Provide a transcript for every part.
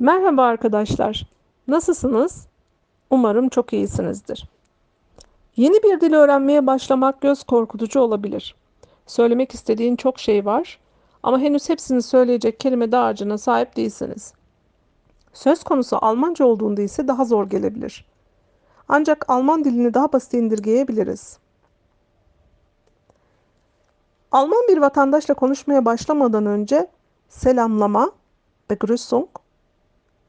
Merhaba arkadaşlar. Nasılsınız? Umarım çok iyisinizdir. Yeni bir dil öğrenmeye başlamak göz korkutucu olabilir. Söylemek istediğin çok şey var ama henüz hepsini söyleyecek kelime dağarcığına sahip değilsiniz. Söz konusu Almanca olduğunda ise daha zor gelebilir. Ancak Alman dilini daha basit indirgeyebiliriz. Alman bir vatandaşla konuşmaya başlamadan önce selamlama, Begrüßung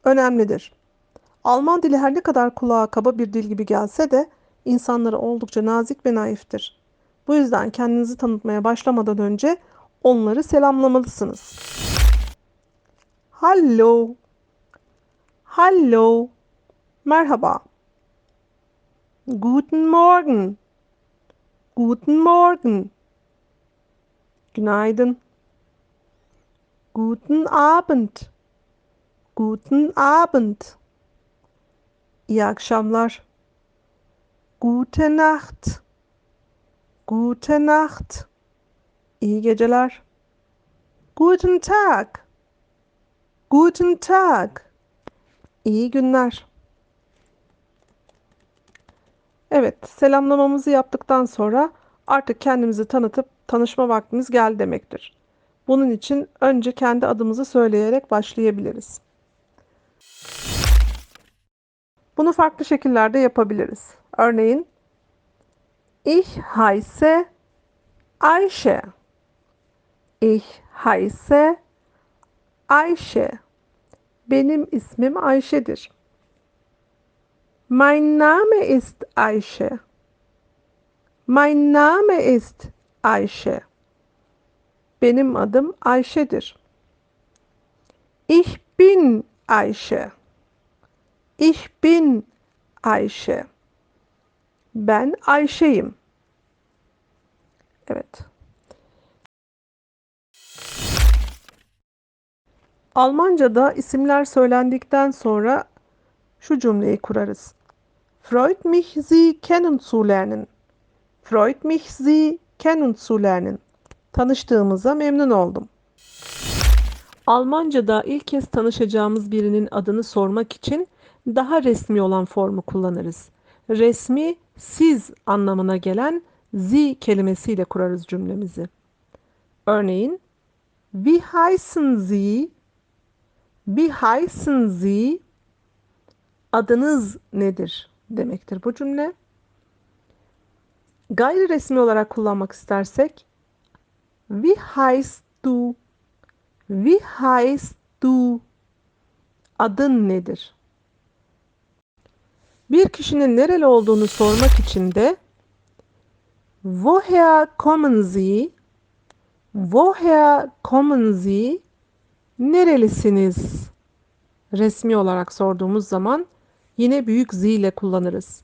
önemlidir. Alman dili her ne kadar kulağa kaba bir dil gibi gelse de insanları oldukça nazik ve naiftir. Bu yüzden kendinizi tanıtmaya başlamadan önce onları selamlamalısınız. Hallo. Hallo. Merhaba. Guten Morgen. Guten Morgen. Günaydın. Guten Abend. Guten Abend. İyi akşamlar. Gute Nacht. Gute Nacht. İyi geceler. Guten Tag. Guten Tag. İyi günler. Evet, selamlamamızı yaptıktan sonra artık kendimizi tanıtıp tanışma vaktimiz geldi demektir. Bunun için önce kendi adımızı söyleyerek başlayabiliriz. Bunu farklı şekillerde yapabiliriz. Örneğin Ich heiße Ayşe. Ich heiße Ayşe. Benim ismim Ayşe'dir. Mein Name ist Ayşe. Mein Name ist Ayşe. Benim adım Ayşe'dir. Ich bin Ayşe. Ich bin Ayşe. Ben Ayşe'yim. Evet. Almanca'da isimler söylendikten sonra şu cümleyi kurarız. Freut mich Sie kennenzulernen. Freut mich Sie kennenzulernen. Tanıştığımıza memnun oldum. Almanca'da ilk kez tanışacağımız birinin adını sormak için daha resmi olan formu kullanırız. Resmi siz anlamına gelen Sie kelimesiyle kurarız cümlemizi. Örneğin Wie heißen Sie? Wie heißen Sie? Adınız nedir demektir bu cümle. Gayri resmi olarak kullanmak istersek Wie heißt du? Wie heißt du? Adın nedir? Bir kişinin nereli olduğunu sormak için de Woher kommen Sie? Woher kommen Sie? Nerelisiniz? Resmi olarak sorduğumuz zaman yine büyük Z ile kullanırız.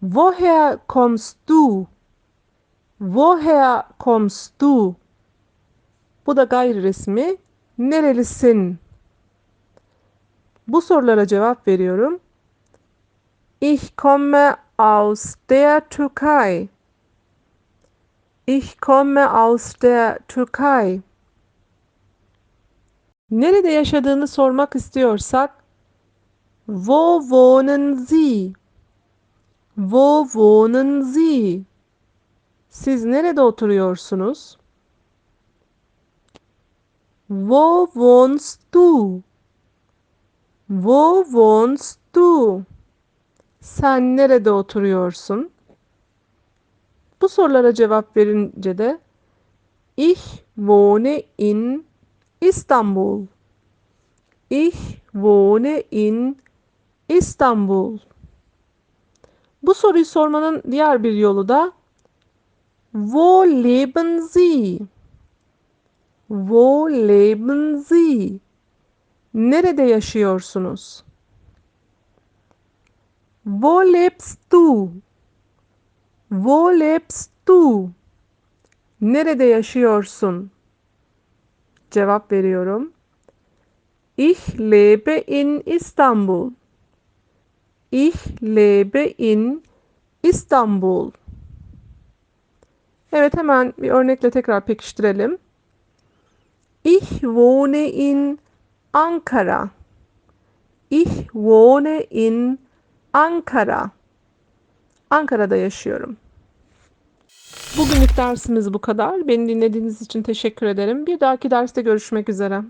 Woher kommst du? Woher kommst du? Bu da gayri resmi. Nerelisin? Bu sorulara cevap veriyorum. Ich komme aus der Türkei. Ich komme aus der Türkei. Nerede yaşadığını sormak istiyorsak Wo wohnen Sie? Wo wohnen Sie? Siz nerede oturuyorsunuz? Wo wohnst du? Wo wohnst du? Sen nerede oturuyorsun? Bu sorulara cevap verince de Ich wohne in İstanbul. Ich wohne in İstanbul. Bu soruyu sormanın diğer bir yolu da Wo leben Sie? Wo leben Sie? Nerede yaşıyorsunuz? Wo lebst du? Wo lebst du? Nerede yaşıyorsun? Cevap veriyorum. Ich lebe in İstanbul. Ich lebe in İstanbul. Evet hemen bir örnekle tekrar pekiştirelim. Ich wohne in Ankara. Ich wohne in Ankara. Ankara'da yaşıyorum. Bugünlük dersimiz bu kadar. Beni dinlediğiniz için teşekkür ederim. Bir dahaki derste görüşmek üzere.